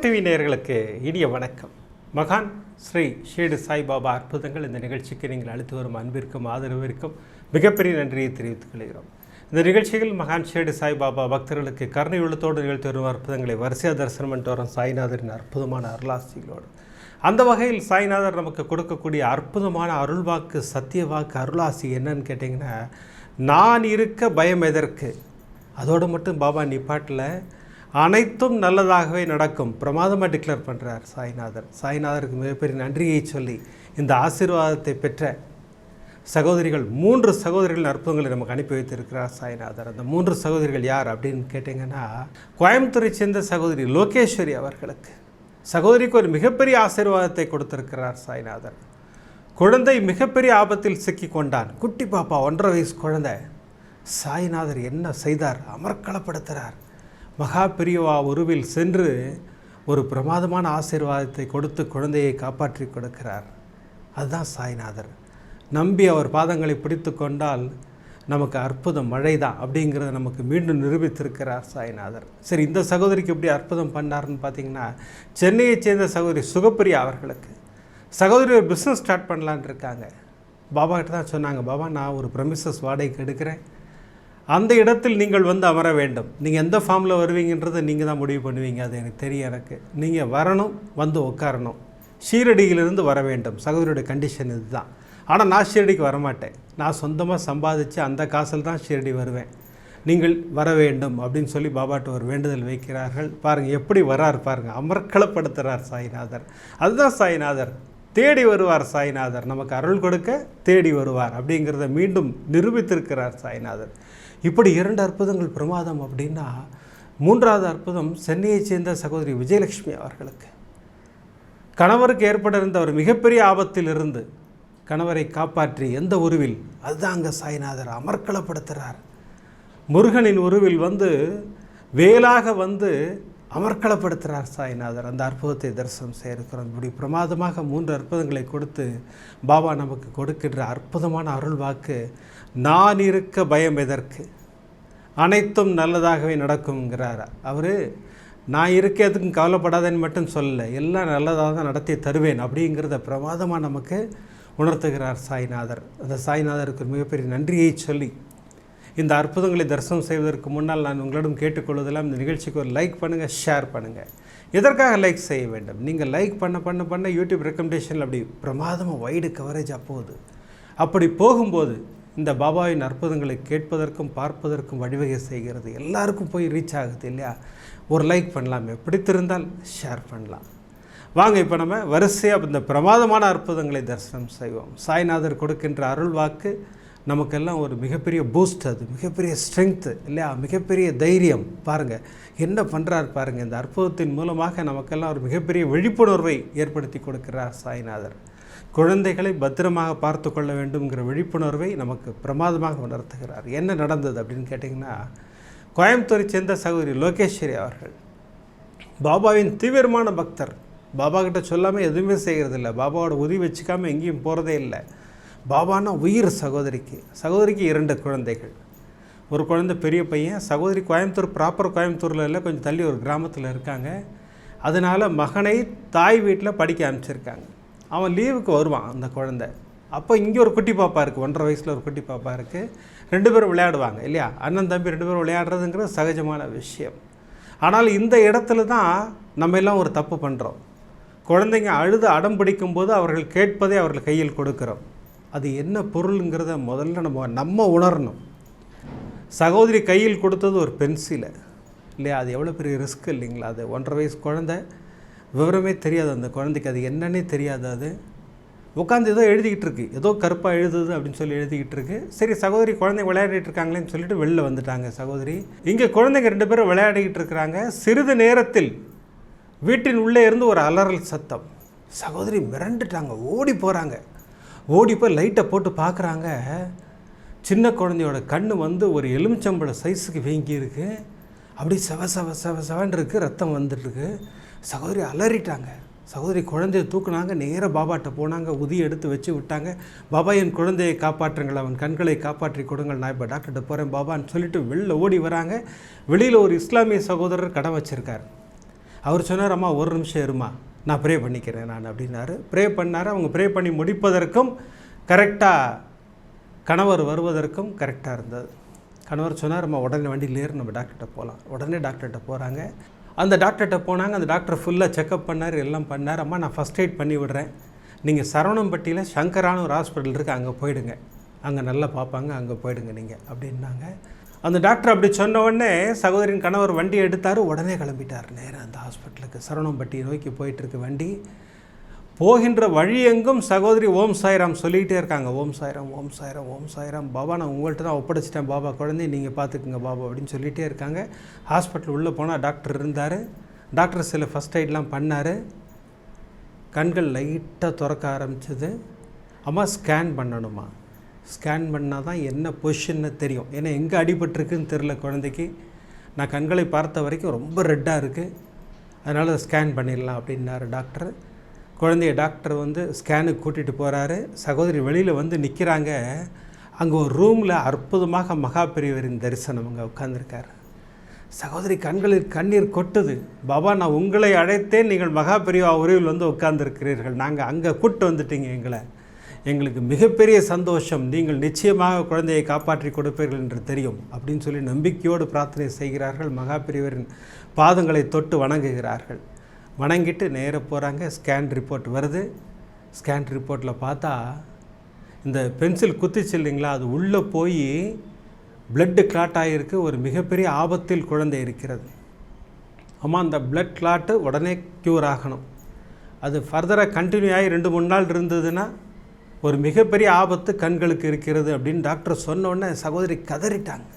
கோபுரம் டிவி நேயர்களுக்கு இனிய வணக்கம். மகான் ஸ்ரீ ஷேடு சாய்பாபா அற்புதங்கள் இந்த நிகழ்ச்சிக்கு நீங்கள் அளித்து வரும் அன்பிற்கும் ஆதரவிற்கும் மிகப்பெரிய நன்றியை தெரிவித்துக் கொள்கிறோம். இந்த நிகழ்ச்சியில் மகான் ஷேடு சாய்பாபா பக்தர்களுக்கு கருணை உள்ளத்தோடு நிகழ்த்தி வரும் அற்புதங்களை வரிசையா தரிசனம் பண்ணிட்டு வரும். சாய்நாதரின் அற்புதமான அருளாசிகளோடு. அந்த வகையில் சாய்நாதர் நமக்கு கொடுக்கக்கூடிய அற்புதமான அருள்வாக்கு சத்தியவாக்கு அருளாசி என்னன்னு கேட்டிங்கன்னா நான் இருக்க பயம் எதற்கு? அதோடு மட்டும் பாபா நிப்பாட்டில் அனைத்தும் நல்லதாகவே நடக்கும். பிரமாதமாக டிக்ளேர் பண்ணுறார் சாய்நாதர். சாய்நாதருக்கு மிகப்பெரிய நன்றியை சொல்லி இந்த ஆசீர்வாதத்தை பெற்ற சகோதரிகள் மூன்று சகோதரிகள் அற்புதங்களை நமக்கு அனுப்பி வைத்திருக்கிறார் சாய்நாதர். அந்த மூன்று சகோதரிகள் யார் அப்படின்னு கேட்டிங்கன்னா கோயம்புத்தூரை சேர்ந்த சகோதரி லோகேஸ்வரி அவர்களுக்கு. சகோதரிக்கு ஒரு மிகப்பெரிய ஆசீர்வாதத்தை கொடுத்திருக்கிறார் சாய்நாதர். குழந்தை மிகப்பெரிய ஆபத்தில் சிக்கி கொண்டான். குட்டி பாப்பா ஒன்றரை வயசு குழந்தை. சாய்நாதர் என்ன செய்தார்? அமர்க்களப்படுத்துகிறார் மகா பெரியவா உருவில் சென்று ஒரு பிரமாதமான ஆசீர்வாதத்தை கொடுத்து குழந்தையை காப்பாற்றி கொடுக்கிறார். அதுதான் சாய்நாதர். நம்பி அவர் பாதங்களை பிடித்து கொண்டால் நமக்கு அற்புதம் மழை தான் அப்படிங்கிறத நமக்கு மீண்டும் நிரூபித்திருக்கிறார் சாய்நாதர். சரி இந்த சகோதரிக்கு எப்படி அற்புதம் பண்ணாருன்னு பார்த்தீங்கன்னா சென்னையைச் சேர்ந்த சகோதரி சுகப்பிரியா அவர்களுக்கு. சகோதரி ஒரு பிஸ்னஸ் ஸ்டார்ட் பண்ணலான் இருக்காங்க. பாபா கிட்ட தான் சொன்னாங்க பாபா நான் ஒரு ப்ரமிசஸ் வாடகைக்கு எடுக்கிறேன். அந்த இடத்தில் நீங்கள் வந்து அமர வேண்டும். நீங்கள் எந்த ஃபார்மில் வருவீங்கன்றதை நீங்கள் தான் முடிவு பண்ணுவீங்க. அது எனக்கு தெரியும் எனக்கு. நீங்கள் வரணும் வந்து உட்காரணும் ஷீரடியிலிருந்து வர வேண்டும். சகோதரியோட கண்டிஷன் இதுதான். ஆனால் நான் ஷீரடிக்கு வரமாட்டேன். நான் சொந்தமாக சம்பாதிச்சு அந்த காசில் தான் ஷீரடி வருவேன். நீங்கள் வர வேண்டும் அப்படின்னு சொல்லி பாபாட்ட ஒரு வேண்டுதல் வைக்கிறார்கள். பாருங்கள் எப்படி வரார் பாருங்கள் அமர்க்களப்படுத்துகிறார் சாய்நாதர். அதுதான் சாய்நாதர். தேடி வருவார் சாய்நாதர். நமக்கு அருள் கொடுக்க தேடி வருவார் அப்படிங்கிறத மீண்டும் நிரூபித்திருக்கிறார் சாய்நாதர். இப்படி இரண்டு அற்புதங்கள் பிரமாதம் அப்படின்னா மூன்றாவது அற்புதம் சென்னையைச் சேர்ந்த சகோதரி விஜயலட்சுமி அவர்களுக்கு. கணவருக்கு ஏற்பட்டிருந்த ஒரு மிகப்பெரிய ஆபத்தில் இருந்து கணவரை காப்பாற்றி எந்த உருவில் அதுதான் அங்கே சாய்நாதர் அமர்க்களப்படுத்துகிறார் முருகனின் உருவில் வந்து வேலாக வந்து அமர்க்களப்படுத்துகிறார் சாய்நாதர். அந்த அற்புதத்தை தரிசனம் செய்ய இருக்கிறோம் இப்படி பிரமாதமாக மூன்று அற்புதங்களை கொடுத்து பாபா நமக்கு கொடுக்கின்ற அற்புதமான அருள் வாக்கு நான் இருக்க பயம் எதற்கு? அனைத்தும் நல்லதாகவே நடக்கும்ங்கிறார். அவர் நான் இருக்க எதுக்கும் கவலைப்படாதேன்னு மட்டும் சொல்லலை. எல்லாம் நல்லதாக தான் நடத்தி தருவேன் அப்படிங்கிறத பிரமாதமாக நமக்கு உணர்த்துகிறார் சாய்நாதர். அந்த சாய்நாதருக்கு மிகப்பெரிய நன்றியை சொல்லி இந்த அற்புதங்களை தரிசனம் செய்வதற்கு முன்னால் நான் உங்களிடம் கேட்டுக்கொள்வதெல்லாம் இந்த நிகழ்ச்சிக்கு ஒரு லைக் பண்ணுங்கள் ஷேர் பண்ணுங்கள் எதற்காக லைக் செய்ய வேண்டும்? நீங்கள் லைக் பண்ண பண்ண பண்ண யூடியூப் ரெக்கமெண்டேஷனில் அப்படி பிரமாதமாக வைடு கவரேஜாக போகுது. அப்படி போகும்போது இந்த பாபாவின் அற்புதங்களை கேட்பதற்கும் பார்ப்பதற்கும் வழிவகை செய்கிறது. எல்லாருக்கும் போய் ரீச் ஆகுது இல்லையா? ஒரு லைக் பண்ணலாமே. பிடித்திருந்தால் ஷேர் பண்ணலாம். வாங்க இப்போ நம்ம வரிசையாக இந்த பிரமாதமான அற்புதங்களை தரிசனம் செய்வோம். சாய்நாதர் கொடுக்கின்ற அருள் வாக்கு நமக்கெல்லாம் ஒரு மிகப்பெரிய பூஸ்ட் அது மிகப்பெரிய ஸ்ட்ரென்த்து இல்லையா? மிகப்பெரிய தைரியம். பாருங்கள் என்ன பண்ணுறார் பாருங்கள் இந்த அற்புதத்தின் மூலமாக நமக்கெல்லாம் ஒரு மிகப்பெரிய விழிப்புணர்வை ஏற்படுத்தி கொடுக்கிறார் சாய்நாதர். குழந்தைகளை பத்திரமாக பார்த்து கொள்ள வேண்டும்ங்கிற விழிப்புணர்வை நமக்கு பிரமாதமாக உணர்த்துகிறார். என்ன நடந்தது அப்படின்னு கேட்டிங்கன்னா கோயம்புத்தூரை சேர்ந்த சகோதரி லோகேஸ்வரி அவர்கள் பாபாவின் தீவிரமான பக்தர். பாபா கிட்ட சொல்லாமல் எதுவுமே செய்கிறதில்ல பாபாவோட உதவி வச்சுக்காமல் எங்கேயும் போகிறதே இல்லை. பாபானா உயிர் சகோதரிக்கு சகோதரிக்கு இரண்டு குழந்தைகள். ஒரு குழந்தை பெரிய பையன் சகோதரி கோயம்புத்தூர் ப்ராப்பர் கோயம்புத்தூரில் இல்லை கொஞ்சம் தள்ளி ஒரு கிராமத்தில் இருக்காங்க. அதனால் மகனை தாய் வீட்டில் படிக்க அனுப்பிச்சிருக்காங்க. அவன் லீவுக்கு வருவான் அந்த குழந்தை. அப்போ இங்கே ஒரு குட்டி பாப்பா இருக்குது ஒன்றரை வயசில் ஒரு குட்டி பாப்பா இருக்குது ரெண்டு பேரும் விளையாடுவாங்க இல்லையா? அண்ணன் தம்பி ரெண்டு பேரும் விளையாடுறதுங்கிறது சகஜமான விஷயம். ஆனால் இந்த இடத்துல தான் நம்ம எல்லாம் ஒரு தப்பு பண்ணுறோம் குழந்தைங்க அழுது அடம் பிடிக்கும்போது அவர்கள் கேட்பதை அவர்கள் கையில் கொடுக்குறோம். அது என்ன பொருளுங்கிறத முதல்ல நம்ம நம்ம உணரணும். சகோதரி கையில் கொடுத்தது ஒரு பென்சிலை. இல்லையா? அது எவ்வளோ பெரிய ரிஸ்க் இல்லைங்களா? அது ஒன்றரை வயசு குழந்தை. விவரமே தெரியாது அந்த குழந்தைக்கு. அது என்னன்னே தெரியாது அது. உட்காந்து ஏதோ எழுதிக்கிட்டு இருக்கு. ஏதோ கருப்பாக எழுதுது அப்படின்னு சொல்லி எழுதிக்கிட்டு இருக்கு. சரி சகோதரி குழந்தைங்க விளையாடிட்டு இருக்காங்களேன்னு சொல்லிட்டு வெளில வந்துட்டாங்க சகோதரி. இங்கே குழந்தைங்க ரெண்டு பேரும் விளையாடிக்கிட்டு இருக்கிறாங்க. சிறிது நேரத்தில் வீட்டின் உள்ளே இருந்து ஒரு அலறல் சத்தம். சகோதரி மிரண்டுட்டாங்க. ஓடி போகிறாங்க ஓடி போய் லைட்டை போட்டு பார்க்குறாங்க. சின்ன குழந்தையோட கண் வந்து ஒரு எலுமிச்சம்பழ சைஸுக்கு வீங்கியிருக்கு அப்படி செவ செவ செவ செவன் இருக்குது ரத்தம் வந்துட்டுருக்கு சகோதரி அலறிட்டாங்க. சகோதரி குழந்தைய தூக்குனாங்க நேராக பாபாட்ட போனாங்க உதி எடுத்து வச்சு விட்டாங்க. பாபா என் குழந்தையை காப்பாற்றுங்கள் அவன் கண்களை காப்பாற்றி கொடுங்கள். நான் இப்போ டாக்டர்கிட்ட போகிறேன் பாபான்னு சொல்லிட்டு வெளில ஓடி வராங்க. வெளியில் ஒரு இஸ்லாமிய சகோதரர் கடை வச்சுருக்கார். அவர் சொன்னார் அம்மா ஒரு நிமிஷம் இருமா நான் ப்ரே பண்ணிக்கிறேன் நான் அப்படின்னாரு. ப்ரே பண்ணார். அவங்க ப்ரே பண்ணி முடிப்பதற்கும் கரெக்டாக கணவர் வருவதற்கும் கரெக்டாக இருந்தது. கணவர் சொன்னார் நம்ம உடனே வண்டியில் ஏறி நம்ம டாக்டர்கிட்ட போகலாம் உடனே டாக்டர்கிட்ட போகிறாங்க அந்த டாக்டர்கிட்ட போனாங்க. அந்த டாக்டர் ஃபுல்லாக செக்கப் பண்ணார் எல்லாம் பண்ணார். அம்மா நான் ஃபஸ்ட் எய்ட் பண்ணி விடுறேன். நீங்கள் சரவணம்பட்டியில் சங்கரான ஒரு ஹாஸ்பிட்டல் இருக்குது அங்கே போயிடுங்க. அங்கே நல்லா பார்ப்பாங்க. அங்கே போயிடுங்க நீங்கள் அப்படின்னாங்க. அந்த டாக்டர் அப்படி சொன்ன உடனே சகோதரின் கணவர் வண்டி எடுத்தார். உடனே கிளம்பிட்டார். நேராக அந்த ஹாஸ்பிட்டலுக்கு. சரணம்பட்டி நோக்கி போயிட்டுருக்கு வண்டி. போகின்ற வழியெங்கும் சகோதரி ஓம் சாய்ராம் சொல்லிகிட்டே இருக்காங்க. ஓம் சாய்ராம் ஓம் சாய்ராம் ஓம் சாய்ராம். பாபா நான் உங்கள்கிட்ட தான் ஒப்படைச்சிட்டேன். பாபா குழந்தை நீங்கள் பார்த்துக்குங்க பாபா அப்படின்னு சொல்லிகிட்டே இருக்காங்க. ஹாஸ்பிட்டல் உள்ளே போனால் டாக்டர் இருந்தார். டாக்டர் சில ஃபஸ்ட் எய்ட்லாம் பண்ணார். கண்கள் லைட்டாக திறக்க ஆரம்பிச்சது. அம்மா ஸ்கேன் பண்ணணுமா? ஸ்கேன் பண்ணால் தான் என்ன பொசிஷன்னு தெரியும். ஏன்னா எங்கே அடிபட்டிருக்குன்னு தெரில குழந்தைக்கு. நான் கண்களை பார்த்த வரைக்கும் ரொம்ப ரெட்டாக இருக்குது அதனால் ஸ்கேன் பண்ணிடலாம் அப்படின்னாரு டாக்டர் குழந்தைய டாக்டர் வந்து ஸ்கேனுக்கு கூட்டிகிட்டு போகிறாரு சகோதரி வெளியில் வந்து நிற்கிறாங்க அங்கே ஒரு ரூமில் அற்புதமாக மகா பெரியவரின் தரிசனம் அங்கே உட்காந்துருக்காரு சகோதரி கண்களில் கண்ணீர் கொட்டுது. பாபா நான் உங்களை அழைத்தேன். நீங்கள் மகா பெரியவா உறவில் வந்து உட்கார்ந்துருக்கிறீர்கள். நாங்கள் அங்கே கூப்பிட்டு வந்துட்டீங்க எங்களை. எங்களுக்கு மிகப்பெரிய சந்தோஷம். நீங்கள் நிச்சயமாக குழந்தையை காப்பாற்றி கொடுப்பீர்கள் என்று தெரியும். அப்படின்னு சொல்லி நம்பிக்கையோடு பிரார்த்தனை செய்கிறார்கள். மகாபிரிவரின் பாதங்களை தொட்டு வணங்குகிறார்கள். வணங்கிட்டு நேராக போகிறாங்க ஸ்கேன் ரிப்போர்ட் வருது. ஸ்கேன் ரிப்போர்ட்டில் பார்த்தா இந்த பென்சில் குத்திச்சு இல்லைங்களா? அது உள்ளே போய் பிளட்டு கிளாட் ஆகியிருக்கு ஒரு மிகப்பெரிய ஆபத்தில் குழந்தை இருக்கிறது. ஆமாம் அந்த பிளட் கிளாட்டு உடனே க்யூர் ஆகணும். அது ஃபர்தராக கண்டினியூ ஆகி ரெண்டு மூணு நாள் இருந்ததுன்னா ஒரு மிகப்பெரிய ஆபத்து கண்களுக்கு இருக்கிறது அப்படின்னு டாக்டர் சொன்னோடனே சகோதரி கதறிட்டாங்க.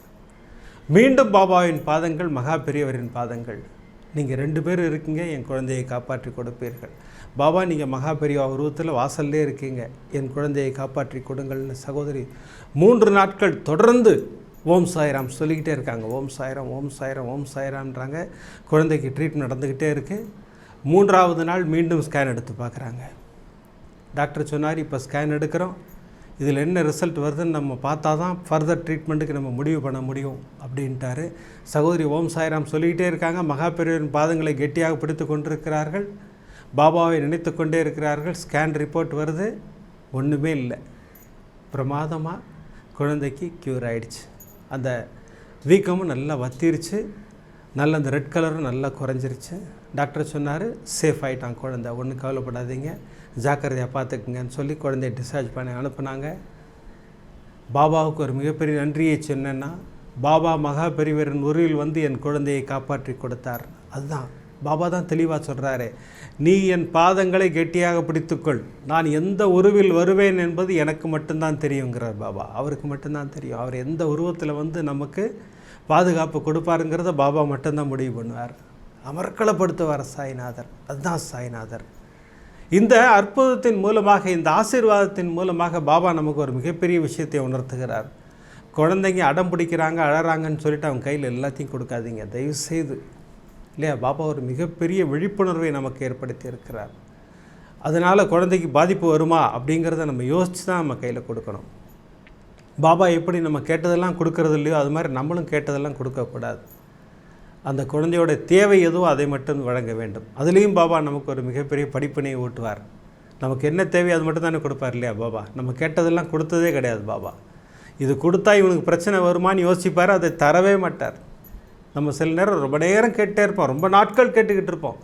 மீண்டும் பாபாவின் பாதங்கள் மகா பெரியவரின் பாதங்கள். நீங்கள் ரெண்டு பேர் இருக்கீங்க என் குழந்தையை காப்பாற்றி கொடுப்பீர்கள். பாபா நீங்கள் மகா பெரியவா உருவத்தில் வாசல்லே இருக்கீங்க என் குழந்தையை காப்பாற்றி கொடுங்கள்னு சகோதரி மூன்று நாட்கள் தொடர்ந்து ஓம் சாய்ராம் சொல்லிக்கிட்டே இருக்காங்க. ஓம் சாய்ராம் ஓம் சாய்ராம் ஓம் சாய்ராம்ன்றாங்க. குழந்தைக்கு ட்ரீட்மெண்ட் நடந்துக்கிட்டே இருக்குது மூன்றாவது நாள் மீண்டும் ஸ்கேன் எடுத்து பார்க்குறாங்க. டாக்டர் சொன்னார் இப்போ ஸ்கேன் எடுக்கிறோம். இதில் என்ன ரிசல்ட் வருதுன்னு நம்ம பார்த்தா தான் ஃபர்தர் ட்ரீட்மெண்ட்டுக்கு நம்ம முடிவு பண்ண முடியும் அப்படின்ட்டாரு. சகோதரி ஓம் சாய்ராம் சொல்லிக்கிட்டே இருக்காங்க மகாபெரியவரின் பாதங்களை கெட்டியாக பிடித்து கொண்டிருக்கிறார்கள். பாபாவை நினைத்து கொண்டே இருக்கிறார்கள். ஸ்கேன் ரிப்போர்ட் வருது ஒன்றுமே இல்லை. பிரமாதமாக குழந்தைக்கு க்யூர் ஆயிடுச்சு. அந்த வீக்கமும் நல்லா வத்திருச்சு. நல்ல அந்த ரெட் கலரும் நல்லா குறைஞ்சிருச்சு. டாக்டர் சொன்னார் சேஃப் ஆகிட்டான் குழந்தை ஒன்றும் கவலைப்படாதீங்க. ஜாக்கிரதையாக பார்த்துக்குங்கன்னு சொல்லி குழந்தைய டிஸ்சார்ஜ் பண்ணி அனுப்புனாங்க. பாபாவுக்கு ஒரு மிகப்பெரிய நன்றியை சொன்னேன்னா பாபா மகா பெரியவரின் உருவில் வந்து என் குழந்தையை காப்பாற்றி கொடுத்தார். அதுதான். பாபா தான் தெளிவாக சொல்கிறாரு நீ என் பாதங்களை கெட்டியாக பிடித்துக்கொள். நான் எந்த உருவில் வருவேன் என்பது எனக்கு மட்டும்தான் தெரியுங்கிறார் பாபா. அவருக்கு மட்டும்தான் தெரியும். அவர் எந்த உருவத்தில் வந்து நமக்கு பாதுகாப்பு கொடுப்பாருங்கிறத பாபா மட்டும்தான் முடிவு பண்ணுவார். அமர்க்களப்படுத்துவார் சாய்நாதர். அதுதான் சாய்நாதர். இந்த அற்புதத்தின் மூலமாக இந்த ஆசீர்வாதத்தின் மூலமாக பாபா நமக்கு ஒரு மிகப்பெரிய விஷயத்தை உணர்த்துகிறார். குழந்தைங்க அடம் பிடிக்கிறாங்க அழறாங்கன்னு சொல்லிட்டு அவங்க கையில் எல்லாத்தையும் கொடுக்காதீங்க. தயவுசெய்து. இல்லையா? பாபா ஒரு மிகப்பெரிய விழிப்புணர்வை நமக்கு ஏற்படுத்தி இருக்கிறார். அதனால் குழந்தைக்கு பாதிப்பு வருமா அப்படிங்கிறத நம்ம யோசித்து தான் நம்ம கையில் கொடுக்கணும். பாபா எப்படி நம்ம கேட்டதெல்லாம் கொடுக்கறது இல்லையோ அது மாதிரி நம்மளும் கேட்டதெல்லாம் கொடுக்கக்கூடாது. அந்த குழந்தையோட தேவை எதுவோ அதை மட்டும் வழங்க வேண்டும். அதுலேயும் பாபா நமக்கு ஒரு மிகப்பெரிய படிப்பினை ஊட்டுவார். நமக்கு என்ன தேவையோ அது மட்டும் தானே கொடுப்பார் இல்லையா பாபா? நம்ம கேட்டதெல்லாம் கொடுத்ததே கிடையாது பாபா. இது கொடுத்தா இவனுக்கு பிரச்சனை வருமான்னு யோசிப்பார் அதை தரவே மாட்டார். நம்ம சில நேரம் ரொம்ப நேரம் கேட்டே இருப்போம். ரொம்ப நாட்கள் கேட்டுக்கிட்டு இருப்போம்.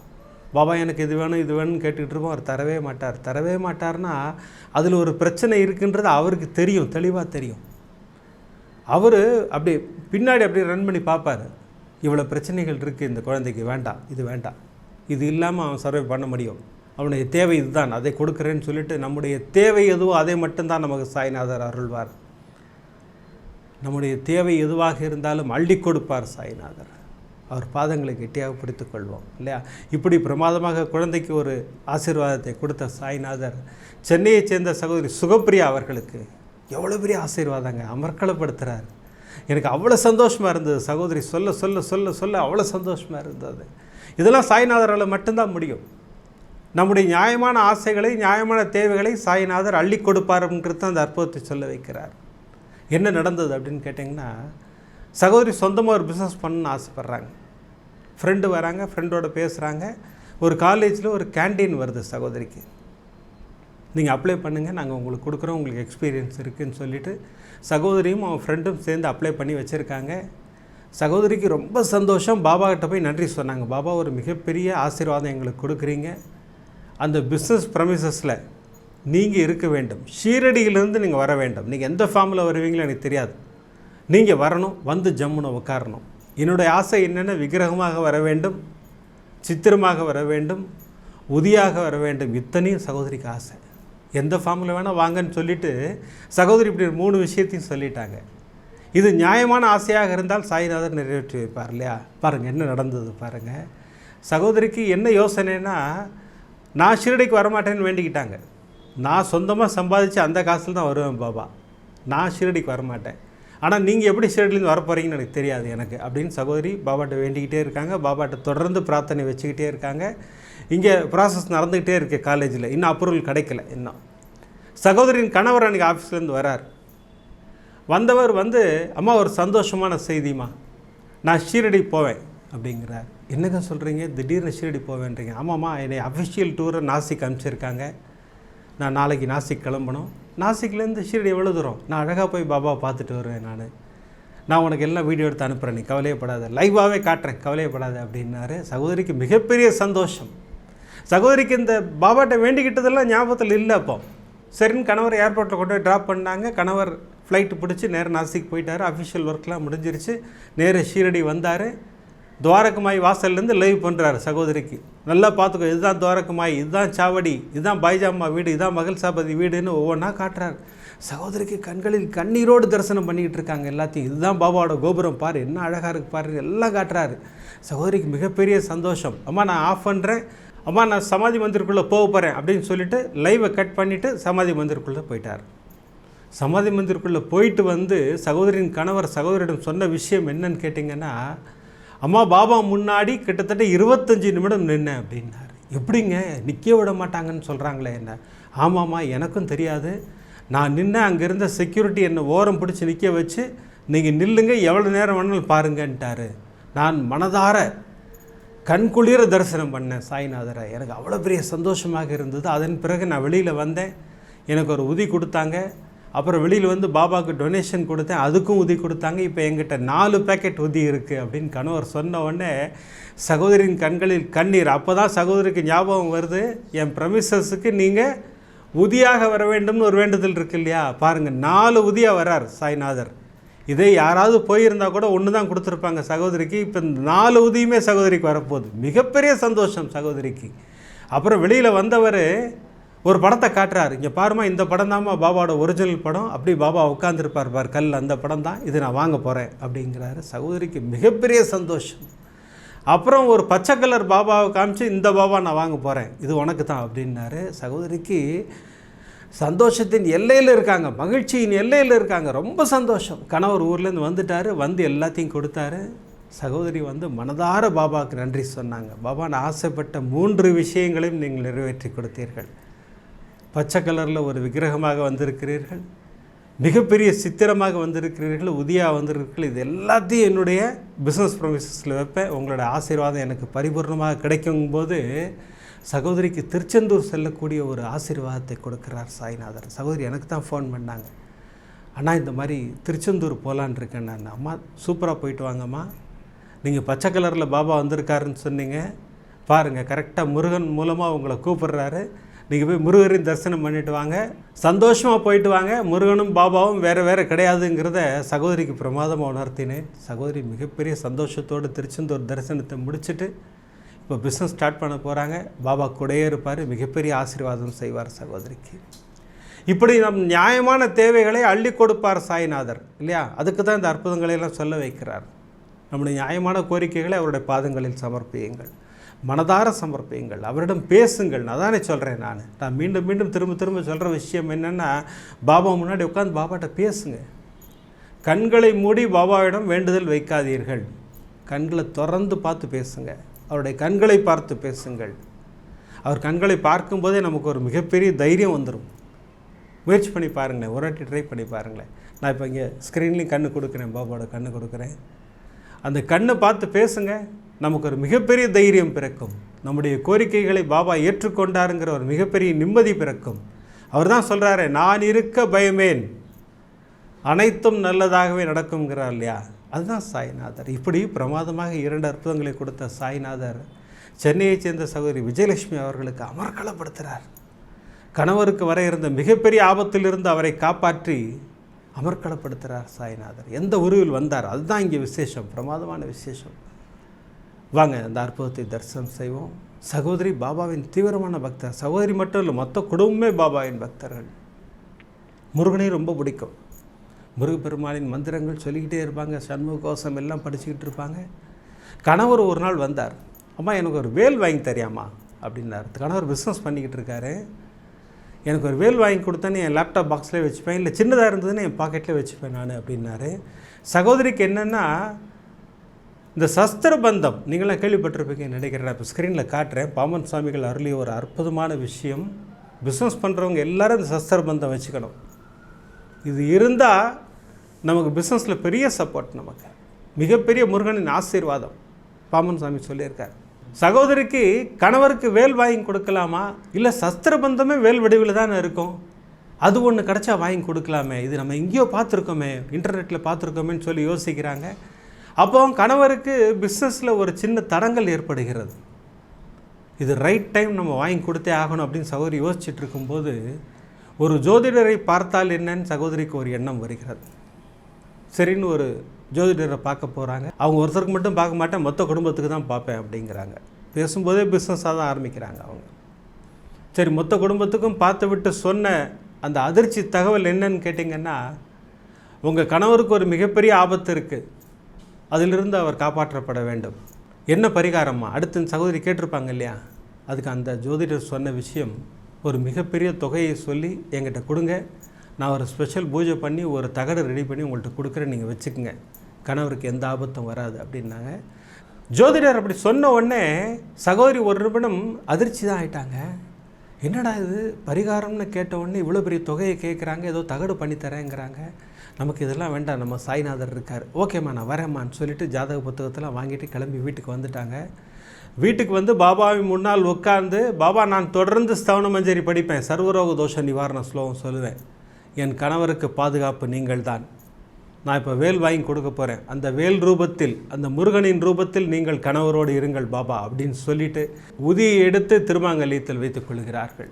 பாபா எனக்கு இது வேணும் இது வேணும்னு கேட்டுக்கிட்டு இருப்போம் அவர் தரவே மாட்டார். தரவே மாட்டார்னா அதில் ஒரு பிரச்சனை இருக்குன்றது அவருக்கு தெரியும் தெளிவாக தெரியும். அவர் அப்படி பின்னாடி அப்படி ரன் பண்ணி பார்ப்பார். இவ்வளோ பிரச்சனைகள் இருக்குது இந்த குழந்தைக்கு வேண்டாம் இது வேண்டாம். இது இல்லாமல் அவன் சர்வை பண்ண முடியும். அவனுடைய தேவை இதுதான் அதை கொடுக்குறேன்னு சொல்லிட்டு நம்முடைய தேவை எதுவோ அதை மட்டும்தான் நமக்கு சாய்நாதர் அருள்வார். நம்முடைய தேவை எதுவாக இருந்தாலும் அள்ளி கொடுப்பார் சாய்நாதர். அவர் பாதங்களை கெட்டியாக பிடித்து கொள்வோம் இல்லையா? இப்படி பிரமாதமாக குழந்தைக்கு ஒரு ஆசீர்வாதத்தை கொடுத்த சாய்நாதர் சென்னையைச் சேர்ந்த சகோதரி சுகப்பிரியா அவர்களுக்கு எவ்வளோ பெரிய ஆசீர்வாதங்க அமர்க்களப்படுத்துகிறார் எனக்கு அவ்வளோ சந்தோஷமாக இருந்தது சகோதரி சொல்ல சொல்ல சொல்ல சொல்ல அவ்வளோ சந்தோஷமாக இருந்தது. இதெல்லாம் சாய்நாதரால் மட்டும்தான் முடியும். நம்முடைய நியாயமான ஆசைகளை நியாயமான தேவைகளை சாய்நாதர் அள்ளி கொடுப்பாருங்கிறது தான் அந்த அற்புதத்தை சொல்ல வைக்கிறார். என்ன நடந்தது அப்படின்னு கேட்டிங்கன்னா சகோதரி சொந்தமாக ஒரு பிஸ்னஸ் பண்ணணும்னு ஆசைப்பட்றாங்க. ஃப்ரெண்டு வராங்க ஃப்ரெண்டோட பேசுகிறாங்க ஒரு காலேஜில் ஒரு கேண்டீன் வருது சகோதரிக்கு. நீங்கள் அப்ளை பண்ணுங்கள் நாங்கள் உங்களுக்கு கொடுக்குறோம் உங்களுக்கு எக்ஸ்பீரியன்ஸ் இருக்குதுன்னு சொல்லிவிட்டு சகோதரியும் அவன் ஃப்ரெண்டும் சேர்ந்து அப்ளை பண்ணி வச்சுருக்காங்க. சகோதரிக்கு ரொம்ப சந்தோஷம். பாபா போய் நன்றி சொன்னாங்க. பாபா ஒரு மிகப்பெரிய ஆசீர்வாதம் எங்களுக்கு கொடுக்குறீங்க. அந்த பிஸ்னஸ் ப்ரமிசஸில் நீங்கள் இருக்க வேண்டும். ஷீரடியிலேருந்து நீங்கள் வர வேண்டும். நீங்கள் எந்த ஃபார்மில் வருவீங்களோ எனக்கு தெரியாது. நீங்கள் வரணும் வந்து ஜம்முன்னு உட்காரணும் என்னுடைய ஆசை என்னென்ன? விக்கிரகமாக வர வேண்டும் சித்திரமாக வர வேண்டும் உதியாக வர வேண்டும். இத்தனையும் சகோதரிக்கு ஆசை. எந்த ஃபார்மில் வேணால் வாங்கன்னு சொல்லிட்டு சகோதரி இப்படி மூணு விஷயத்தையும் சொல்லிட்டாங்க. இது நியாயமான ஆசையாக இருந்தால் சாய்நாதர் நிறைவேற்றி வைப்பார் இல்லையா? பாருங்கள் என்ன நடந்தது பாருங்கள் சகோதரிக்கு என்ன யோசனைனா நான் ஷிரடிக்கு வரமாட்டேன்னு வேண்டிக்கிட்டாங்க. நான் சொந்தமாக சம்பாதிச்சு அந்த காசில் தான் வருவேன் பாபா. நான் ஷிரடிக்கு வரமாட்டேன். ஆனால் நீங்கள் எப்படி ஷிரடிலேருந்து வர போகிறீங்கன்னு எனக்கு தெரியாது எனக்கு. அப்படின்னு சகோதரி பாபாட்ட வேண்டிக்கிட்டே இருக்காங்க. பாபாட்ட தொடர்ந்து பிரார்த்தனை வச்சுக்கிட்டே இருக்காங்க. இங்கே ப்ராசஸ் நடந்துக்கிட்டே இருக்குது காலேஜில் இன்னும் அப்ரூவல் கிடைக்கல இன்னும். சகோதரியின் கணவர் அன்றைக்கி ஆஃபீஸ்லேருந்து வரார். வந்தவர் வந்து அம்மா ஒரு சந்தோஷமான செய்திம்மா. நான் ஷீரடி போவேன். அப்படிங்கிறார். என்னங்க சொல்கிறீங்க திடீர்னு ஷீரடி போவேன்றீங்க. ஆமாம்மா என்னை அஃபிஷியல் டூரை நாசிக் அனுப்பிச்சிருக்காங்க. நான் நாளைக்கு நாசிக் கிளம்பணும். நாசிக்லேருந்து ஷீரடி எவ்வளோ தூரம்? நான் அழகாக போய் பாபாவை பார்த்துட்டு வருவேன் நான். நான் உனக்கு எல்லாம் வீடியோ எடுத்து அனுப்புகிறேன் நீ கவலையப்படாத. லைவாகவே காட்டுறேன் கவலையப்படாத அப்படின்னாரு. சகோதரிக்கு மிகப்பெரிய சந்தோஷம். சகோதரிக்கு இந்த பாபாட்ட வேண்டிக்கிட்டதெல்லாம் ஞாபகத்தில் இல்லை அப்போ. சரின்னு கணவர் ஏர்போர்ட்டில் கொண்டு போய் ட்ராப் பண்ணாங்க. கணவர் ஃப்ளைட்டு பிடிச்சி நேராக நாசிக் போயிட்டார். அஃபிஷியல் ஒர்க்லாம் முடிஞ்சிருச்சு. நேராக ஷீரடி வந்தார். துவாரகமாய் வாசல்லேருந்து லைவ் பண்ணுறாரு சகோதரிக்கு. நல்லா பார்த்துக்கோ இதுதான் துவாரகமாய் இதுதான் சாவடி இதுதான் பாய்ஜாமா வீடு இதுதான் மகள் சாபதி வீடுன்னு ஒவ்வொன்றா காட்டுறாரு. சகோதரிக்கு கண்களில் கண்ணீரோடு தரிசனம் பண்ணிக்கிட்டு இருக்காங்க எல்லாத்தையும். இதுதான் பாபாவோட கோபுரம் பாரு என்ன அழகாக இருக்கு பாரு எல்லாம் காட்டுறாரு. சகோதரிக்கு மிகப்பெரிய சந்தோஷம். அம்மா நான் ஆஃப் பண்ணுறேன் அம்மா நான் சமாதி மந்திருக்குள்ளே போக போகிறேன் அப்படின்னு சொல்லிட்டு லைவை கட் பண்ணிவிட்டு சமாதி மந்திருக்குள்ளே போயிட்டார். சமாதி மந்திருக்குள்ளே போயிட்டு வந்து சகோதரின் கணவர் சகோதரியிடம் சொன்ன விஷயம் என்னன்னு கேட்டிங்கன்னா அம்மா பாபா முன்னாடி கிட்டத்தட்ட இருபத்தஞ்சி நிமிடம் நின்று அப்படின்னாரு. எப்படிங்க? நிற்க விட மாட்டாங்கன்னு சொல்கிறாங்களே என்ன? ஆமாம்மா எனக்கும் தெரியாது. நான் நின்று அங்கே இருந்த செக்யூரிட்டி என்னை ஓரம் பிடிச்சி நிற்க வச்சு நீங்கள் நில்லுங்க எவ்வளோ நேரம் வேணாலும் பாருங்கன்ட்டாரு. நான் மனதார கண்குளிர தரிசனம் பண்ணேன் சாய்நாதரை. எனக்கு அவ்வளோ பெரிய சந்தோஷமாக இருந்தது. அதன் பிறகு நான் வெளியில் வந்தேன். எனக்கு ஒரு உதி கொடுத்தாங்க. அப்புறம் வெளியில் வந்து பாபாவுக்கு டொனேஷன் கொடுத்தேன் அதுக்கும் உதி கொடுத்தாங்க. இப்போ எங்கிட்ட நாலு பேக்கெட் உதி இருக்குது அப்படின்னு கணவர் சொன்ன உடனே சகோதரின் கண்களில் கண்ணீர். அப்போ தான் சகோதரிக்கு ஞாபகம் வருது என் ப்ரமிசஸுக்கு நீங்கள் உதியாக வர வேண்டும்னு ஒரு வேண்டுதல் இருக்கு இல்லையா? பாருங்கள் நாலு உதியாக வரார் சாய்நாதர். இதே யாராவது போயிருந்தா கூட ஒன்று தான் கொடுத்துருப்பாங்க சகோதரிக்கு. இப்போ இந்த நாலு உதியுமே சகோதரிக்கு வரப்போகுது. மிகப்பெரிய சந்தோஷம் சகோதரிக்கு. அப்புறம் வெளியில் வந்தவர் ஒரு படத்தை காட்டுறாரு. இங்கே பாருமா இந்த படம் தாம்மா பாபாவோட ஒரிஜினல் படம். அப்படி பாபா உட்காந்துருப்பார் பார் கல் அந்த படம் தான். இது நான் வாங்க போகிறேன் அப்படிங்கிறாரு. சகோதரிக்கு மிகப்பெரிய சந்தோஷம். அப்புறம் ஒரு பச்சை கலர் பாபாவை காமிச்சு இந்த பாபா நான் வாங்க போகிறேன் இது உனக்கு தான் அப்படின்னாரு. சகோதரிக்கு சந்தோஷத்தின் எல்லையில் இருக்காங்க. மகிழ்ச்சியின் எல்லையில் இருக்காங்க. ரொம்ப சந்தோஷம். கணவர் ஊர்லேருந்து வந்துட்டார். வந்து எல்லாத்தையும் கொடுத்தாரு. சகோதரி வந்து மனதார பாபாவுக்கு நன்றி சொன்னாங்க. பாபா நான் ஆசைப்பட்ட மூன்று விஷயங்களையும் நீங்கள் நிறைவேற்றி கொடுத்தீர்கள். பச்சை கலரில் ஒரு விக்கிரகமாக வந்திருக்கிறீர்கள். மிகப்பெரிய சித்திரமாக வந்திருக்கிறீர்கள். உதியாக வந்திருக்கிறீர்கள். இது எல்லாத்தையும் என்னுடைய பிஸ்னஸ் ப்ரொமிசஸில் வைப்பேன். உங்களோட ஆசீர்வாதம் எனக்கு பரிபூர்ணமாக கிடைக்கும் போது சகோதரிக்கு திருச்செந்தூர் செல்லக்கூடிய ஒரு ஆசீர்வாதத்தை கொடுக்கிறார் சாய்நாதர். சகோதரி எனக்கு தான் ஃபோன் பண்ணாங்க. அண்ணா இந்த மாதிரி திருச்செந்தூர் போகலான் இருக்கேன் நான். அம்மா சூப்பராக போயிட்டு வாங்கம்மா. நீங்கள் பச்சை கலரில் பாபா வந்திருக்காருன்னு சொன்னீங்க. பாருங்கள் கரெக்டாக முருகன் மூலமாக உங்களை கூப்பிடுறாரு. நீங்கள் போய் முருகரின் தரிசனம் பண்ணிட்டு வாங்க. சந்தோஷமாக போயிட்டு வாங்க. முருகனும் பாபாவும் வேறு வேறு கிடையாதுங்கிறத சகோதரிக்கு பிரமாதமாக உணர்த்தினேன் சகோதரி மிகப்பெரிய சந்தோஷத்தோடு திருச்செந்தூர் தரிசனத்தை முடிச்சுட்டு இப்போ பிஸ்னஸ் ஸ்டார்ட் பண்ண போகிறாங்க பாபா கூடயே இருப்பார். மிகப்பெரிய ஆசீர்வாதம் செய்வார் சகோதரிக்கு. இப்படி நம் நியாயமான தேவைகளை அள்ளி கொடுப்பார் சாய்நாதர் இல்லையா? அதுக்கு தான் இந்த அற்புதங்களை எல்லாம் சொல்ல வைக்கிறார். நம்முடைய நியாயமான கோரிக்கைகளை அவருடைய பாதங்களில் சமர்ப்பியுங்கள். மனதார சமர்ப்பியுங்கள் அவரிடம் பேசுங்கள். நான் தானே சொல்கிறேன் நான். நான் மீண்டும் மீண்டும் திரும்ப திரும்ப சொல்கிற விஷயம் என்னென்னா பாபா முன்னாடி உட்காந்து பாபாட்ட பேசுங்க. கண்களை மூடி பாபாவிடம் வேண்டுதல் வைக்காதீர்கள். கண்களை திறந்து பார்த்து பேசுங்க. அவருடைய கண்களை பார்த்து பேசுங்கள். அவர் கண்களை பார்க்கும்போதே நமக்கு ஒரு மிகப்பெரிய தைரியம் வந்துடும் முயற்சி பண்ணி பாருங்களேன். ஒரு வாட்டி ட்ரை பண்ணி பாருங்களேன். நான் இப்போ இங்கே ஸ்க்ரீன்லேயும் கண்ணு கொடுக்குறேன். பாபாவோட கண்ணு கொடுக்குறேன். அந்த கண்ணை பார்த்து பேசுங்க. நமக்கு ஒரு மிகப்பெரிய தைரியம் பிறக்கும். நம்முடைய கோரிக்கைகளை பாபா ஏற்றுக்கொண்டாருங்கிற ஒரு மிகப்பெரிய நிம்மதி பிறக்கும். அவர் தான் சொல்கிறாரு நான் இருக்க பயமேன். அனைத்தும் நல்லதாகவே நடக்குங்கிறார் இல்லையா? அதுதான் சாய்நாதர். இப்படி பிரமாதமாக இரண்டு அற்புதங்களை கொடுத்த சாய்நாதர் சென்னையைச் சேர்ந்த சகோதரி விஜயலட்சுமி அவர்களுக்கு அமர்க்களப்படுத்துகிறார் கணவருக்கு வர இருந்த மிகப்பெரிய ஆபத்திலிருந்து அவரை காப்பாற்றி அமர்க்களப்படுத்துகிறார் சாய்நாதர். எந்த உருவில் வந்தார் அதுதான் இங்கே விசேஷம் பிரமாதமான விசேஷம். வாங்க அந்த அற்புதத்தை தரிசனம் செய்வோம். சகோதரி பாபாவின் தீவிரமான பக்தர். சகோதரி மட்டும் இல்லை மொத்த குடும்பமே பாபாவின் பக்தர்கள். முருகனையும் ரொம்ப பிடிக்கும். முருகப்பெருமானின் மந்திரங்கள் சொல்லிக்கிட்டே இருப்பாங்க. சண்முக கோஷம் எல்லாம் படிச்சுக்கிட்டு இருப்பாங்க. கணவர் ஒரு நாள் வந்தார். அம்மா எனக்கு ஒரு வேல் வாங்கி தெரியாமா அப்படின்னார். கணவர் பிஸ்னஸ் பண்ணிக்கிட்டு இருக்காரு. எனக்கு ஒரு வேல் வாங்கி கொடுத்தேன்னு என் லேப்டாப் பாக்ஸ்லேயே வச்சுப்பேன். இல்லை சின்னதாக இருந்ததுன்னு என் பாக்கெட்டில் வச்சுப்பேன் நான் அப்படின்னாரு. சகோதரிக்கு என்னென்னா இந்த சஸ்திர பந்தம் நீங்களாம் கேள்விப்பட்டிருப்பீங்கன்னு நினைக்கிறேன் இப்போ ஸ்க்ரீனில் காட்டுறேன். பாமன் சுவாமிகள் அருளிய ஒரு அற்புதமான விஷயம். பிஸ்னஸ் பண்ணுறவங்க எல்லாரும் இந்த சஸ்திர பந்தம் வச்சுக்கணும். இது இருந்தால் நமக்கு பிஸ்னஸில் பெரிய சப்போர்ட் நமக்கு. மிகப்பெரிய முருகனின் ஆசீர்வாதம். பாமன் சாமி சொல்லியிருக்கார். சகோதரிக்கு கணவருக்கு வேல் வாங்கி கொடுக்கலாமா? இல்லை சஸ்திர பந்தமே வேல் வடிவில் தானே இருக்கும்? அது ஒன்று கிடச்சா வாங்கி கொடுக்கலாமே. இது நம்ம எங்கேயோ பார்த்துருக்கோமே. இன்டர்நெட்டில் பார்த்துருக்கோமேன்னு சொல்லி யோசிக்கிறாங்க. அப்போ கணவருக்கு பிஸ்னஸில் ஒரு சின்ன தடங்கள் ஏற்படுகிறது. இது ரைட் டைம் நம்ம வாங்கி கொடுத்தே ஆகணும் அப்படின்னு சகோதரி யோசிச்சுட்டு இருக்கும்போது ஒரு ஜோதிடரை பார்த்தால் என்னன்னு சகோதரிக்கு ஒரு எண்ணம் வருகிறது. சரின்னு ஒரு ஜோதிடரை பார்க்க போகிறாங்க அவங்க ஒருத்தருக்கு மட்டும் பார்க்க மாட்டேன் மொத்த குடும்பத்துக்கு தான் பார்ப்பேன் அப்படிங்கிறாங்க. பேசும்போதே பிஸ்னஸாக தான் ஆரம்பிக்கிறாங்க அவங்க. சரி மொத்த குடும்பத்துக்கும் பார்த்து விட்டு சொன்ன அந்த அதிர்ச்சி தகவல் என்னன்னு கேட்டிங்கன்னா உங்கள் கணவருக்கு ஒரு மிகப்பெரிய ஆபத்து இருக்குது அதிலிருந்து அவர் காப்பாற்றப்பட வேண்டும். என்ன பரிகாரமா அடுத்த சகோதரி கேட்டிருப்பாங்க இல்லையா? அதுக்கு அந்த ஜோதிடர் சொன்ன விஷயம் ஒரு மிகப்பெரிய தொகையை சொல்லி என்கிட்ட கொடுங்க. நான் ஒரு ஸ்பெஷல் பூஜை பண்ணி ஒரு தகடு ரெடி பண்ணி உங்கள்கிட்ட கொடுக்குறேன். நீங்கள் வச்சுக்கோங்க. கணவருக்கு எந்த ஆபத்தும் வராது அப்படின்னாங்க. ஜோதிடர் அப்படி சொன்ன உடனே சகோதரி ஒரு நிமிடம் அதிர்ச்சி தான் ஆயிட்டாங்க. என்னடா இது? பரிகாரம்னு கேட்ட உடனே இவ்வளோ பெரிய தொகையை கேட்குறாங்க ஏதோ தகடு பண்ணித்தரேங்கிறாங்க. நமக்கு இதெல்லாம் வேண்டாம் நம்ம சாய்நாதர் இருக்கார். ஓகேம்மா நான் வரேம்மான்னு சொல்லிட்டு ஜாதக புத்தகத்தெல்லாம் வாங்கிட்டு கிளம்பி வீட்டுக்கு வந்துட்டாங்க. வீட்டுக்கு வந்து பாபாவின் முன்னால் உட்கார்ந்து பாபா நான் தொடர்ந்து ஸ்தவன மஞ்சரி படிப்பேன். சர்வரோக தோஷ நிவாரண ஸ்லோகம் சொல்லுவேன். என் கணவருக்கு பாதுகாப்பு நீங்கள்தான். நான் இப்போ வேல் வாங்கி கொடுக்க போகிறேன் அந்த வேல் ரூபத்தில் அந்த முருகனின் ரூபத்தில் நீங்கள் கணவரோடு இருங்கள் பாபா அப்படின்னு சொல்லிட்டு உதியை எடுத்து திருமாங்கல்யத்தில் வைத்துக் கொள்கிறார்கள்.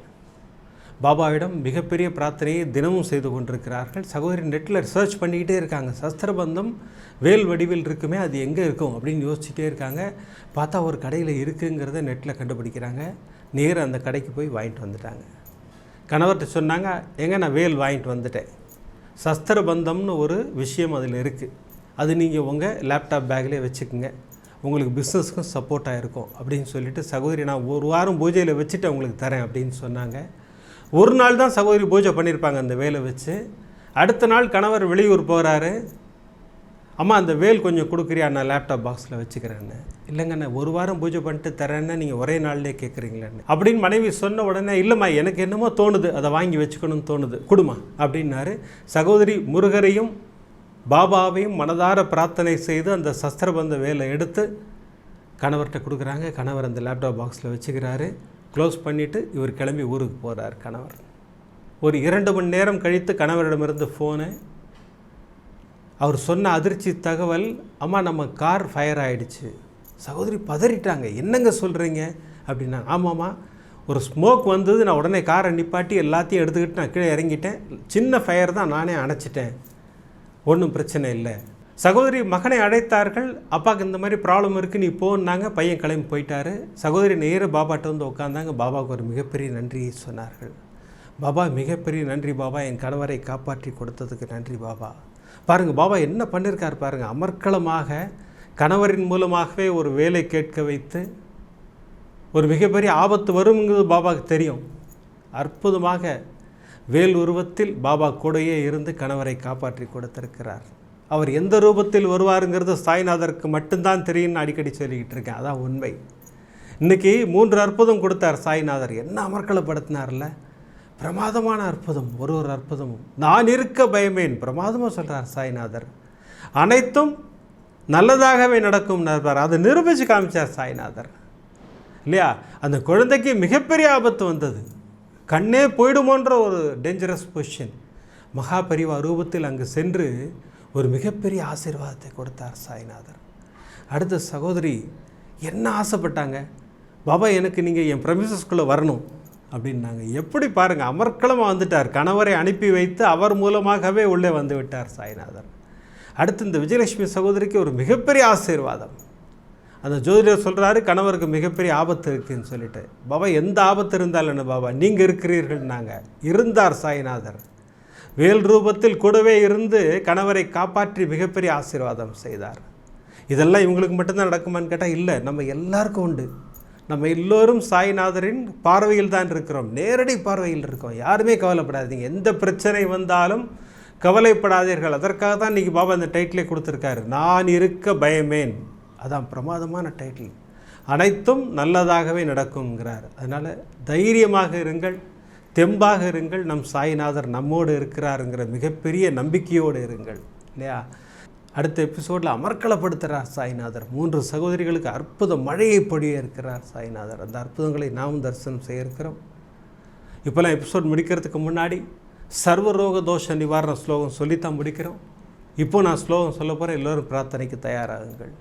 பாபாவிடம் மிகப்பெரிய பிரார்த்தனையை தினமும் செய்து கொண்டிருக்கிறார்கள். சகோதரி நெட்டில் ரிசர்ச் பண்ணிக்கிட்டே இருக்காங்க. சஸ்திரபந்தம் வேல் வடிவில் இருக்குமே அது எங்கே இருக்கும் அப்படின்னு யோசிச்சுட்டே இருக்காங்க. பார்த்தா ஒரு கடையில் இருக்குங்கிறத நெட்டில் கண்டுபிடிக்கிறாங்க. நேராக அந்த கடைக்கு போய் வாங்கிட்டு வந்துட்டாங்க. கணவர்கிட்ட சொன்னாங்க எங்க நான் வேல் வாங்கிட்டு வந்துட்டேன். சஸ்திரபந்தம்னு ஒரு விஷயம் அதில் இருக்குது அது நீங்கள் உங்கள் லேப்டாப் பேக்லேயே வச்சுக்கோங்க. உங்களுக்கு பிஸ்னஸ்க்கும் சப்போர்ட்டாக இருக்கும். அப்படின்னு சொல்லிட்டு சகோதரி நான் ஒரு வாரம் பூஜையில் வச்சுட்டு உங்களுக்கு தரேன் அப்படின்னு சொன்னாங்க. ஒரு நாள் தான் சகோதரி பூஜை பண்ணியிருப்பாங்க அந்த வேலை வச்சு. அடுத்த நாள் கணவர் வெளியூர் போகிறாரு அம்மா அந்த வேல் கொஞ்சம் கொடுக்குறியா? நான் லேப்டாப் பாக்ஸில் வச்சுக்கிறேன்னு. இல்லைங்க நான் ஒரு வாரம் பூஜை பண்ணிட்டு தரேன்னு நீங்கள் ஒரே நாள்லேயே கேட்குறீங்களேன்னு அப்படின்னு மனைவி சொன்ன உடனே இல்லைம்மா எனக்கு என்னமோ தோணுது. அதை வாங்கி வச்சுக்கணும்னு தோணுது. கொடுமா அப்படின்னாரு. சகோதரி முருகரையும் பாபாவையும் மனதார பிரார்த்தனை செய்து அந்த சஸ்திரபந்த வேலை எடுத்து கணவர்கிட்ட கொடுக்குறாங்க. கணவர் அந்த லேப்டாப் பாக்ஸில் வச்சுக்கிறாரு. க்ளோஸ் பண்ணிவிட்டு இவர் கிளம்பி ஊருக்கு போகிறார் கணவர். ஒரு இரண்டு மணி நேரம் கழித்து கணவரிடமிருந்து ஃபோனு அவர் சொன்ன அதிர்ச்சி தகவல் அம்மா நம்ம கார் ஃபயர் ஆகிடுச்சு சகோதரி பதறிட்டாங்க. என்னங்க சொல்கிறீங்க அப்படின்னா ஆமாம்மா ஒரு ஸ்மோக் வந்தது நான் உடனே காரை நிப்பாட்டி எல்லாத்தையும் எடுத்துக்கிட்டு நான் கீழே இறங்கிட்டேன். சின்ன ஃபயர் தான் நானே அணைச்சிட்டேன். ஒன்றும் பிரச்சனை இல்லை. சகோதரி மகனை அழைத்தார்கள். அப்பாவுக்கு இந்த மாதிரி ப்ராப்ளம் இருக்குது நீ போன்னாங்க. பையன் கிளம்பி போயிட்டாரு. சகோதரி நேர பாபாட்ட வந்து உட்காந்தாங்க பாபாவுக்கு ஒரு மிகப்பெரிய நன்றியை சொன்னார்கள். பாபா மிகப்பெரிய நன்றி பாபா. என் கணவரை காப்பாற்றி கொடுத்ததுக்கு நன்றி பாபா. பாருங்கள் பாபா என்ன பண்ணியிருக்கார் பாருங்கள் அமர்க்களமாக கணவரின் மூலமாகவே ஒரு வேலை கேட்க வைத்து ஒரு மிகப்பெரிய ஆபத்து வருங்கிறது பாபாவுக்கு தெரியும். அற்புதமாக வேல் உருவத்தில் பாபா கூடையே இருந்து கணவரை காப்பாற்றி கொடுத்திருக்கிறார். அவர் எந்த ரூபத்தில் வருவாருங்கிறது சாய்நாதருக்கு மட்டும்தான் தெரியும்னு அடிக்கடி சொல்லிக்கிட்டு இருக்கேன். அதான் உண்மை. இன்னைக்கு மூன்று அற்புதம் கொடுத்தார் சாய்நாதர். என்ன அமர்க்களப்படுத்தினார்ல பிரமாதமான அற்புதம் ஒரு ஒரு அற்புதமும். நான் இருக்க பயமேன் பிரமாதமாக சொல்கிறார் சாய்நாதர். அனைத்தும் நல்லதாகவே நடக்கும் நண்பர். அதை நிரூபித்து காமிச்சார் சாய்நாதர். இல்லையா? அந்த குழந்தைக்கு மிகப்பெரிய ஆபத்து வந்தது. கண்ணே போயிடுமோன்ற ஒரு டேஞ்சரஸ் பொசிஷன் மகாபரிவா ரூபத்தில் அங்கு சென்று ஒரு மிகப்பெரிய ஆசீர்வாதத்தை கொடுத்தார் சாய்நாதர். அடுத்த சகோதரி என்ன ஆசைப்பட்டாங்க? பாபா எனக்கு நீங்கள் என் ப்ரமிசஸ்குள்ளே வரணும். அப்படின்னாங்க. எப்படி பாருங்கள் அமர்க்களமாக வந்துட்டார். கணவரை அனுப்பி வைத்து அவர் மூலமாகவே உள்ளே வந்து விட்டார் சாய்நாதர். அடுத்து இந்த விஜயலட்சுமி சகோதரிக்கு ஒரு மிகப்பெரிய ஆசீர்வாதம். அந்த ஜோதிடர் சொல்கிறாரு கணவருக்கு மிகப்பெரிய ஆபத்து இருக்குதுன்னு சொல்லிட்டு. பாபா எந்த ஆபத்து இருந்தாலும் என்ன பாபா? நீங்கள் இருக்கிறீர்கள் நாங்கள் இருந்தார் சாய்நாதர். வேல் ரூபத்தில் கூடவே இருந்து கணவரை காப்பாற்றி மிகப்பெரிய ஆசீர்வாதம் செய்தார். இதெல்லாம் இவங்களுக்கு மட்டும்தான் நடக்குமான்னு கேட்டால் இல்லை நம்ம எல்லாருக்கும் உண்டு. நம்ம எல்லோரும் சாய்நாதரின் பார்வையில் தான் இருக்கிறோம். நேரடி பார்வையில் இருக்கோம். யாருமே கவலைப்படாதீங்க. எந்த பிரச்சனை வந்தாலும் கவலைப்படாதீர்கள். அதற்காக தான் இன்றைக்கி பாபா இந்த டைட்டிலே கொடுத்துருக்காரு. நான் இருக்க பயமேன். அதான் பிரமாதமான டைட்டில் அனைத்தும் நல்லதாகவே நடக்குங்கிறார் அதனால் தைரியமாக இருங்கள். தெம்பாக இருங்கள் நம் சாய்நாதர் நம்மோடு இருக்கிறாருங்கிற மிகப்பெரிய நம்பிக்கையோடு இருங்கள் இல்லையா? அடுத்த எபிசோடில் அமர்க்கலப்படுத்துகிறார் சாய்நாதர். மூன்று சகோதரிகளுக்கு அற்புத மழையை பொழிய இருக்கிறார் சாய்நாதர். அந்த அற்புதங்களை நாமும் தரிசனம் செய்ய இருக்கிறோம். இப்போலாம் எபிசோட் முடிக்கிறதுக்கு முன்னாடி சர்வரோக தோஷ நிவாரண ஸ்லோகம் சொல்லித்தான் முடிக்கிறோம். இப்போ நான் ஸ்லோகம் சொல்ல போகிறேன் எல்லோரும் பிரார்த்தனைக்கு தயாராகுங்கள்.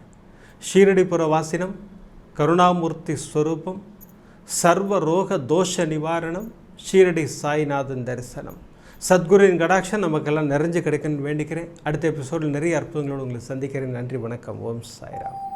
ஷீரடிபுர வாசினம் கருணாமூர்த்தி ஸ்வரூபம் சர்வ ரோக தோஷ நிவாரணம் ஷீரடி சாய்நாதன் தரிசனம். சத்குருவின் கடாட்சம் நமக்கெல்லாம் நிறைஞ்சு கிடைக்குன்னு வேண்டிக்கிறேன். அடுத்த எபிசோடில் நிறைய அற்புதங்களோடு உங்களை சந்திக்கிறேன். நன்றி வணக்கம். ஓம் சாய்ராம்.